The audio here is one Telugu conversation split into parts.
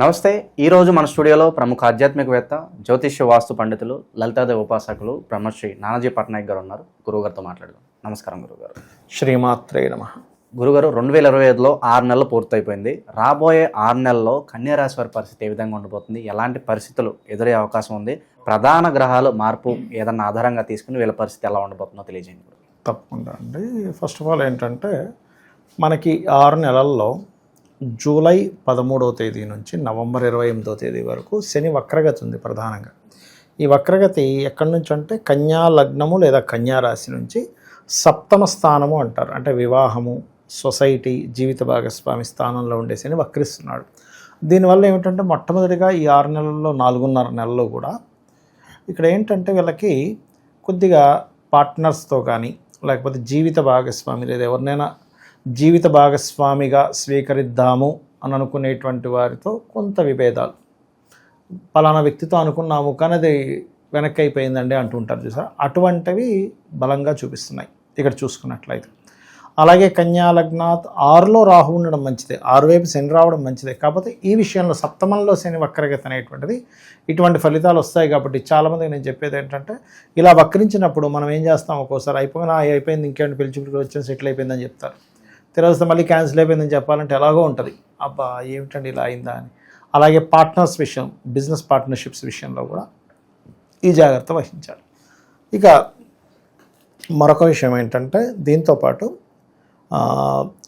నమస్తే ఈరోజు మన స్టూడియోలో ప్రముఖ ఆధ్యాత్మికవేత్త జ్యోతిష్య వాస్తు పండితులు లలితాదేవి ఉపాసకులు బ్రహ్మశ్రీ నానాజీ పట్నాయక్ గారు ఉన్నారు. గురువుగారితో మాట్లాడదాం. నమస్కారం గురుగారు శ్రీమాత్రే నమ. గురుగారు రెండు వేల ఇరవై ఐదులో ఆరు నెలలు పూర్తయిపోయింది. రాబోయే ఆరు నెలల్లో కన్యారాశి వారి పరిస్థితి ఏ విధంగా ఉండబోతుంది ఎలాంటి పరిస్థితులు ఎదురే అవకాశం ఉంది? ప్రధాన గ్రహాలు మార్పు ఏదన్నా ఆధారంగా తీసుకుని వీళ్ళ పరిస్థితి ఎలా ఉండబోతుందో తెలియజేయండి. తప్పకుండా అండి. ఫస్ట్ ఆఫ్ ఆల్ ఏంటంటే మనకి ఆరు నెలల్లో జూలై పదమూడవ తేదీ నుంచి నవంబర్ ఇరవై ఎనిమిదవ తేదీ వరకు శని వక్రగతి ఉంది ప్రధానంగా. ఈ వక్రగతి ఎక్కడి నుంచి అంటే కన్యా లగ్నము లేదా కన్యా రాశి నుంచి సప్తమ స్థానము అంటారు. అంటే వివాహము సొసైటీ జీవిత భాగస్వామి స్థానంలో ఉండే శని వక్రిస్తున్నాడు. దీనివల్ల ఏమిటంటే మొట్టమొదటిగా ఈ ఆరు నెలల్లో నాలుగున్నర నెలల్లో కూడా ఇక్కడ ఏంటంటే వీళ్ళకి కొద్దిగా పార్ట్నర్స్తో కానీ లేకపోతే జీవిత భాగస్వామి లేదా ఎవరినైనా జీవిత భాగస్వామిగా స్వీకరిద్దాము అని అనుకునేటువంటి వారితో కొంత విభేదాలు. పలానా వ్యక్తితో అనుకున్నాము కానీ అది వెనక్కి అయిపోయిందండి అంటుంటారు చూసారా? అటువంటివి బలంగా చూపిస్తున్నాయి ఇక్కడ చూసుకున్నట్లయితే. అలాగే కన్యాలగ్నాత్ ఆరులో రాహు ఉండడం మంచిదే ఆరు వైపు శని రావడం మంచిదే. కాకపోతే ఈ విషయంలో సప్తమంలో శని వక్రగత అనేటువంటిది ఇటువంటి ఫలితాలు వస్తాయి కాబట్టి చాలామందికి నేను చెప్పేది ఏంటంటే ఇలా వక్రించినప్పుడు మనం ఏం చేస్తాం ఒక్కోసారి అయిపోయినా అయిపోయింది ఇంకేంటి పిలిచి వచ్చి సెటిల్ అయిపోయిందని చెప్తారు. తిరగస్తే మళ్ళీ క్యాన్సిల్ అయిపోయిందని చెప్పాలంటే ఎలాగో ఉంటుంది. అబ్బా ఏమిటండి ఇలా అయిందా అని. అలాగే పార్ట్నర్స్ విషయం బిజినెస్ పార్ట్నర్షిప్స్ విషయంలో కూడా ఈ జాగ్రత్త వహించాలి. ఇక మరొక విషయం ఏంటంటే దీంతోపాటు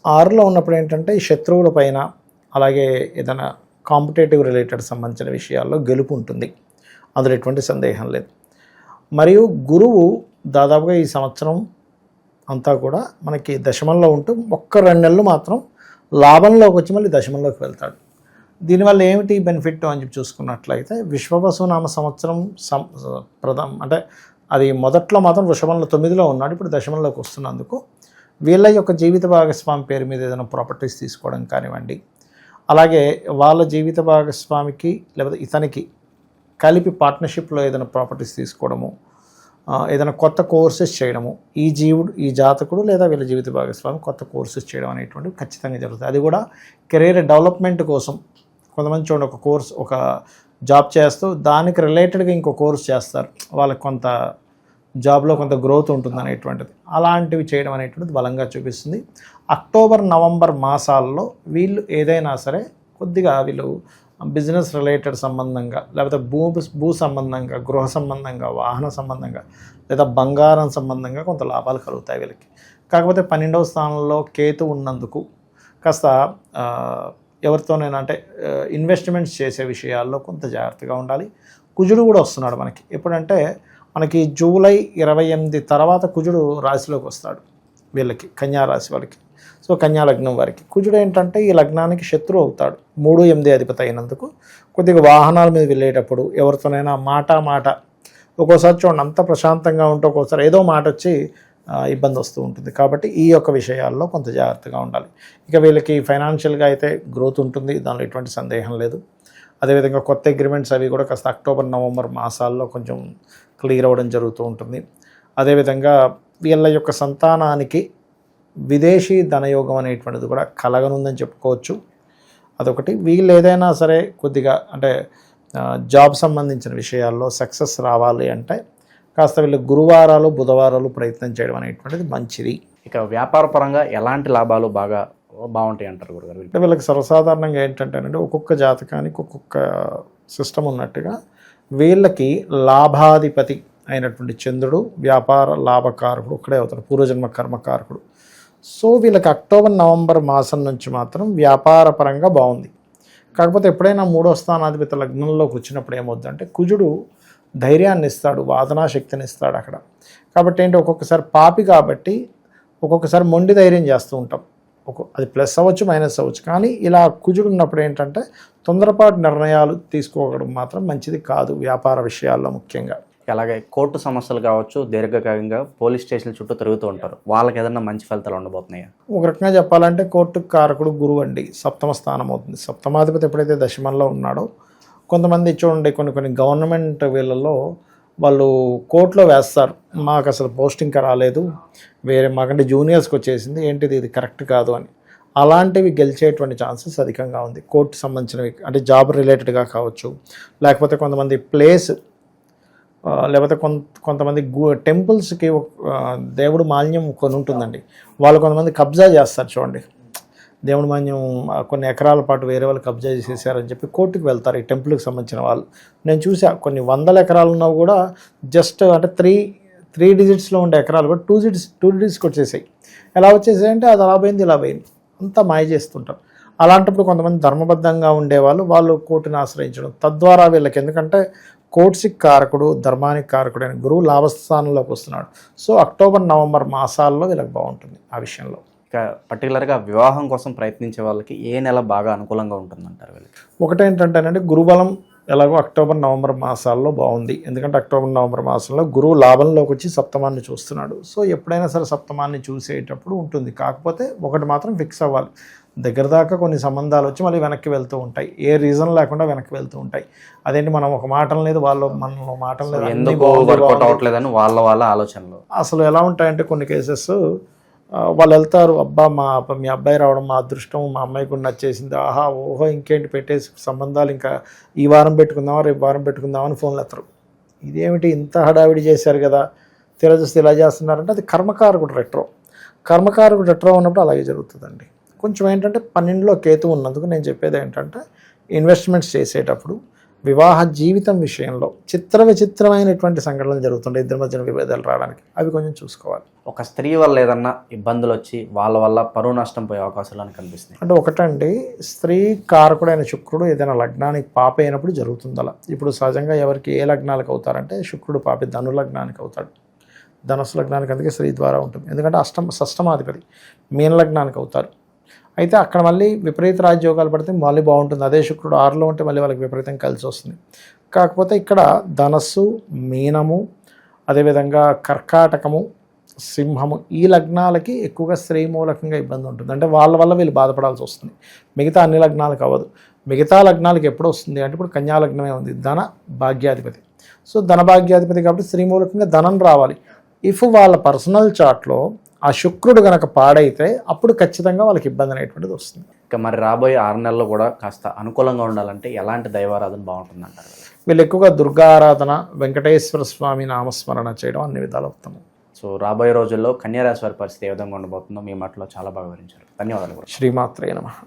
ఆరులో ఉన్నప్పుడు ఏంటంటే ఈ శత్రువుల పైన అలాగే ఏదైనా కాంపిటేటివ్ రిలేటెడ్ సంబంధించిన విషయాల్లో గెలుపు ఉంటుంది. అందులో ఎటువంటి సందేహం లేదు. మరియు గురువు దాదాపుగా ఈ సంవత్సరం అంతా కూడా మనకి దశమంలో ఉంటూ ఒక్క రెండు నెలలు మాత్రం లాభంలోకి వచ్చి మళ్ళీ దశమంలోకి వెళ్తాడు. దీనివల్ల ఏమిటి బెనిఫిట్ అని చెప్పి చూసుకున్నట్లయితే విశ్వవసునామ సంవత్సరం సం ప్రథం అంటే అది మొదట్లో మాత్రం వృషభంలో తొమ్మిదిలో ఉన్నాడు ఇప్పుడు దశమంలోకి వస్తున్నందుకు వీళ్ళ యొక్క జీవిత భాగస్వామి పేరు మీద ఏదైనా ప్రాపర్టీస్ తీసుకోవడం కానివ్వండి అలాగే వాళ్ళ జీవిత భాగస్వామికి లేకపోతే ఇతనికి కలిపి పార్ట్నర్షిప్లో ఏదైనా ప్రాపర్టీస్ తీసుకోవడము ఏదైనా కొత్త కోర్సెస్ చేయడము. ఈ జీవుడు ఈ జాతకుడు లేదా వీళ్ళ జీవిత భాగస్వామి కొత్త కోర్సెస్ చేయడం అనేటువంటివి ఖచ్చితంగా జరుగుతుంది. అది కూడా కెరీర్ డెవలప్మెంట్ కోసం. కొంతమంది చూడండి ఒక కోర్స్ ఒక జాబ్ చేస్తూ దానికి రిలేటెడ్గా ఇంకో కోర్స్ చేస్తారు. వాళ్ళకి కొంత జాబ్లో కొంత గ్రోత్ ఉంటుంది అనేటువంటిది. అలాంటివి చేయడం అనేటువంటిది బలంగా చూపిస్తుంది. అక్టోబర్ నవంబర్ మాసాల్లో వీళ్ళు ఏదైనా సరే కొద్దిగా వీళ్ళు బిజినెస్ రిలేటెడ్ సంబంధంగా లేకపోతే భూ భూ సంబంధంగా గృహ సంబంధంగా వాహన సంబంధంగా లేదా బంగారం సంబంధంగా కొంత లాభాలు కలుగుతాయి వీళ్ళకి. కాకపోతే పన్నెండవ స్థానంలో కేతు ఉన్నందుకు కాస్త ఎవరితోనైనా అంటే ఇన్వెస్ట్మెంట్స్ చేసే విషయాల్లో కొంత జాగ్రత్తగా ఉండాలి. కుజుడు కూడా వస్తున్నాడు మనకి. ఎప్పుడంటే మనకి జూలై ఇరవై ఎనిమిది తర్వాత కుజుడు రాశిలోకి వస్తాడు. వీళ్ళకి కన్యా రాశి వాళ్ళకి. సో కన్యా లగ్నం వారికి. కుజుడు ఏంటంటే ఈ లగ్నానికి శత్రువు అవుతాడు. మూడు ఎనిమిది అధిపతి అయినందుకు కొద్దిగా వాహనాల మీద వెళ్ళేటప్పుడు ఎవరితోనైనా మాట మాట. ఒక్కోసారి చూడండి అంత ప్రశాంతంగా ఉంటే ఒక్కోసారి ఏదో మాట వచ్చి ఇబ్బంది వస్తూ ఉంటుంది. కాబట్టి ఈ యొక్క విషయాల్లో కొంత జాగ్రత్తగా ఉండాలి. ఇక వీళ్ళకి ఫైనాన్షియల్గా అయితే గ్రోత్ ఉంటుంది. దానిలో ఎటువంటి సందేహం లేదు. అదేవిధంగా కొత్త అగ్రిమెంట్స్ అవి కూడా కాస్త అక్టోబర్ నవంబర్ మాసాల్లో కొంచెం క్లియర్ అవ్వడం జరుగుతూ ఉంటుంది. అదేవిధంగా వీళ్ళ యొక్క సంతానానికి విదేశీ ధనయోగం అనేటువంటిది కూడా కలగనుందని చెప్పుకోవచ్చు. అదొకటి. వీళ్ళు ఏదైనా సరే కొద్దిగా అంటే జాబ్ సంబంధించిన విషయాల్లో సక్సెస్ రావాలి అంటే కాస్త వీళ్ళు గురువారాలు బుధవారాలు ప్రయత్నం చేయడం అనేటువంటిది మంచిది. ఇక వ్యాపార పరంగా ఎలాంటి లాభాలు బాగా బాగుంటాయి అంటారు గురుగారు? అంటే వీళ్ళకి సర్వసాధారణంగా ఏంటంటే ఒక్కొక్క జాతకానికి ఒక్కొక్క సిస్టమ్ ఉన్నట్టుగా వీళ్ళకి లాభాధిపతి అయినటువంటి చంద్రుడు వ్యాపార లాభకారకుడు ఒక్కడే అవుతాడు పూర్వజన్మ కర్మకారకుడు. సో వీళ్ళకి అక్టోబర్ నవంబర్ మాసం నుంచి మాత్రం వ్యాపార పరంగా బాగుంది. కాకపోతే ఎప్పుడైనా మూడో స్థానాధిపతి లగ్నంలోకి వచ్చినప్పుడు ఏమవుద్దంటే కుజుడు ధైర్యాన్ని ఇస్తాడు వాదనా శక్తిని ఇస్తాడు అక్కడ. కాబట్టి ఏంటి ఒక్కొక్కసారి పాపి కాబట్టి ఒక్కొక్కసారి మొండి ధైర్యం చేస్తూ ఉంటాం. ఒక అది ప్లస్ అవ్వచ్చు మైనస్ అవ్వచ్చు. కానీ ఇలా కుజుడు ఉన్నప్పుడు ఏంటంటే తొందరపాటు నిర్ణయాలు తీసుకోవడం మాత్రం మంచిది కాదు వ్యాపార విషయాల్లో ముఖ్యంగా. అలాగే కోర్టు సమస్యలు కావచ్చు దీర్ఘకాలంగా పోలీస్ స్టేషన్ల చుట్టూ తిరుగుతూ ఉంటారు. వాళ్ళకి ఏదన్నా మంచి ఫలితాలు ఉండబోతున్నాయా? ఒక రకంగా చెప్పాలంటే కోర్టు కారకుడు గురువు అండి. సప్తమ స్థానం అవుతుంది. సప్తమాధిపతి ఎప్పుడైతే దశమంలో ఉన్నాడో కొంతమంది చూడండి కొన్ని కొన్ని గవర్నమెంట్ వీళ్ళల్లో వాళ్ళు కోర్టులో వేస్తారు. మాకు అసలు పోస్టింగ్ రాలేదు. వేరే మాకంటే జూనియర్స్కి వచ్చేసింది. ఏంటిది? ఇది కరెక్ట్ కాదు అని. అలాంటివి గెలిచేటువంటి ఛాన్సెస్ అధికంగా ఉంది. కోర్టు సంబంధించినవి అంటే జాబ్ రిలేటెడ్గా కావచ్చు లేకపోతే కొంతమంది ప్లేస్ లేకపోతే కొంత కొంతమంది గు టెంపుల్స్కి ఒక- దేవుడు మాన్యం కొన్ని ఉంటుందండి. వాళ్ళు కొంతమంది కబ్జా చేస్తారు చూడండి. దేవుడి మాన్యం కొన్ని ఎకరాల పాటు వేరే వాళ్ళు కబ్జా చేసేసారని చెప్పి కోర్టుకు వెళ్తారు ఈ టెంపుల్కి సంబంధించిన వాళ్ళు. నేను చూసా కొన్ని వందల ఎకరాలు ఉన్నా కూడా జస్ట్ అంటే త్రీ త్రీ డిజిట్స్లో ఉండే ఎకరాలు కూడా టూ డిజిట్స్ టూ డిజిట్స్కి వచ్చేసాయి. ఎలా వచ్చేసాయంటే అది అలా పోయింది ఇలా పోయింది. అంతా మాయ చేస్తుంటారు. అలాంటప్పుడు కొంతమంది ధర్మబద్ధంగా ఉండేవాళ్ళు వాళ్ళు కోర్టుని ఆశ్రయించడం తద్వారా వీళ్ళకి ఎందుకంటే కోర్ట్స్కి కారకుడు ధర్మానికి కారకుడు అయిన గురువు లాభస్థానంలోకి వస్తున్నాడు. సో అక్టోబర్ నవంబర్ మాసాల్లో వీళ్ళకి బాగుంటుంది ఆ విషయంలో. ఇక పర్టికులర్గా వివాహం కోసం ప్రయత్నించే వాళ్ళకి ఏ నెల బాగా అనుకూలంగా ఉంటుందంటారు వీళ్ళకి? ఒకటేంటంటేనంటే గురుబలం ఎలాగో అక్టోబర్ నవంబర్ మాసాల్లో బాగుంది. ఎందుకంటే అక్టోబర్ నవంబర్ మాసంలో గురువు లాభంలోకి వచ్చి సప్తమాన్ని చూస్తున్నాడు. సో ఎప్పుడైనా సరే సప్తమాన్ని చూసేటప్పుడు ఉంటుంది. కాకపోతే ఒకటి మాత్రం ఫిక్స్ అవ్వాలి. దగ్గర దాకా కొన్ని సంబంధాలు వచ్చి మళ్ళీ వెనక్కి వెళ్తూ ఉంటాయి. ఏ రీజన్ లేకుండా వెనక్కి వెళ్తూ ఉంటాయి. అదేంటి మనం ఒక మాట లేదు వాళ్ళు మనం మాట లేదు ఎందుకు వర్కౌట్. అవ్వట్లేదని వాళ్ళ వాళ్ళ ఆలోచనలు? అసలు ఎలా ఉంటాయంటే కొన్ని కేసెస్ వాళ్ళు వెళ్తారు అబ్బా మా అబ్బ- మీ అబ్బాయి రావడం మా అదృష్టం మా అమ్మాయి కూడా నచ్చేసింది. ఆహా ఓహో ఇంకేంటి పెట్టేసి సంబంధాలు ఇంకా ఈ వారం పెట్టుకుందామా రేపు వారం పెట్టుకుందామని ఫోన్లు ఎత్తరు. ఇదేమిటి ఇంత హడావిడి చేశారు కదా? తీరా చూస్తే ఇలా చేస్తున్నారంటే అది కర్మకారకుడు రెట్రో కర్మకారకుడు రెట్రో ఉన్నప్పుడు అలాగే జరుగుతుందండి. కొంచెం ఏంటంటే పన్నెండులో కేతు ఉన్నందుకు నేను చెప్పేది ఏంటంటే ఇన్వెస్ట్మెంట్స్ చేసేటప్పుడు వివాహ జీవితం విషయంలో చిత్ర విచిత్రమైనటువంటి సంఘటనలు జరుగుతుంటాయి ఇద్దరి మధ్యన విభేదాలు రావడానికి. అవి కొంచెం చూసుకోవాలి. ఒక స్త్రీ వల్ల ఏదన్నా ఇబ్బందులు వచ్చి వాళ్ళ వల్ల పరువు నష్టం పోయే అవకాశాలు అని కనిపిస్తున్నాయి. అంటే ఒకటండి స్త్రీ కారకుడైన శుక్రుడు ఏదైనా లగ్నానికి పాప అయినప్పుడు జరుగుతుంది అలా ఇప్పుడు సహజంగా ఎవరికి ఏ లగ్నాలకు అవుతారంటే శుక్రుడు పాపి ధను లగ్నానికి అవుతాడు. ధనుసు లగ్నానికి అందుకే స్త్రీ ద్వారా ఉంటుంది. ఎందుకంటే అష్టమ షష్టమాధిపతి మీన లగ్నానికి అవుతారు. అయితే అక్కడ మళ్ళీ విపరీత రాజ్యోగాలు పడితే మళ్ళీ బాగుంటుంది. అదే శుక్రుడు ఆరులో ఉంటే మళ్ళీ వాళ్ళకి విపరీతం కలిసి వస్తుంది. కాకపోతే ఇక్కడ ధనస్సు మీనము అదేవిధంగా కర్కాటకము సింహము ఈ లగ్నాలకి ఎక్కువగా స్త్రీ మూలకంగా ఇబ్బంది ఉంటుంది. అంటే వాళ్ళ వల్ల వీళ్ళు బాధపడాల్సి వస్తుంది. మిగతా అన్ని లగ్నాలకు అవ్వదు. మిగతా లగ్నాలకు ఎప్పుడు వస్తుంది అంటే ఇప్పుడు కన్యా లగ్నమే ఉంది. ధన భాగ్యాధిపతి. సో ధన భాగ్యాధిపతి కాబట్టి స్త్రీ మూలకంగా ధనం రావాలి. ఇఫ్ వాళ్ళ పర్సనల్ చార్ట్లో ఆ శుక్రుడు గనక పాడైతే అప్పుడు ఖచ్చితంగా వాళ్ళకి ఇబ్బంది అనేటువంటిది వస్తుంది. ఇక మరి రాబోయే ఆరు నెలల్లో కూడా కాస్త అనుకూలంగా ఉండాలంటే ఎలాంటి దైవారాధన బాగుంటుంది అంటారు వీళ్ళు ఎక్కువగా దుర్గా ఆరాధన వెంకటేశ్వర స్వామి నామస్మరణ చేయడం అన్ని విధాలు ఉత్తమం. సో రాబోయే రోజుల్లో కన్యారాశి వారి పరిస్థితి ఏ విధంగా ఉండబోతుందో మీ మాటలో చాలా బాగా వివరించారు. ధన్యవాదాలు శ్రీమాత్రే నమః.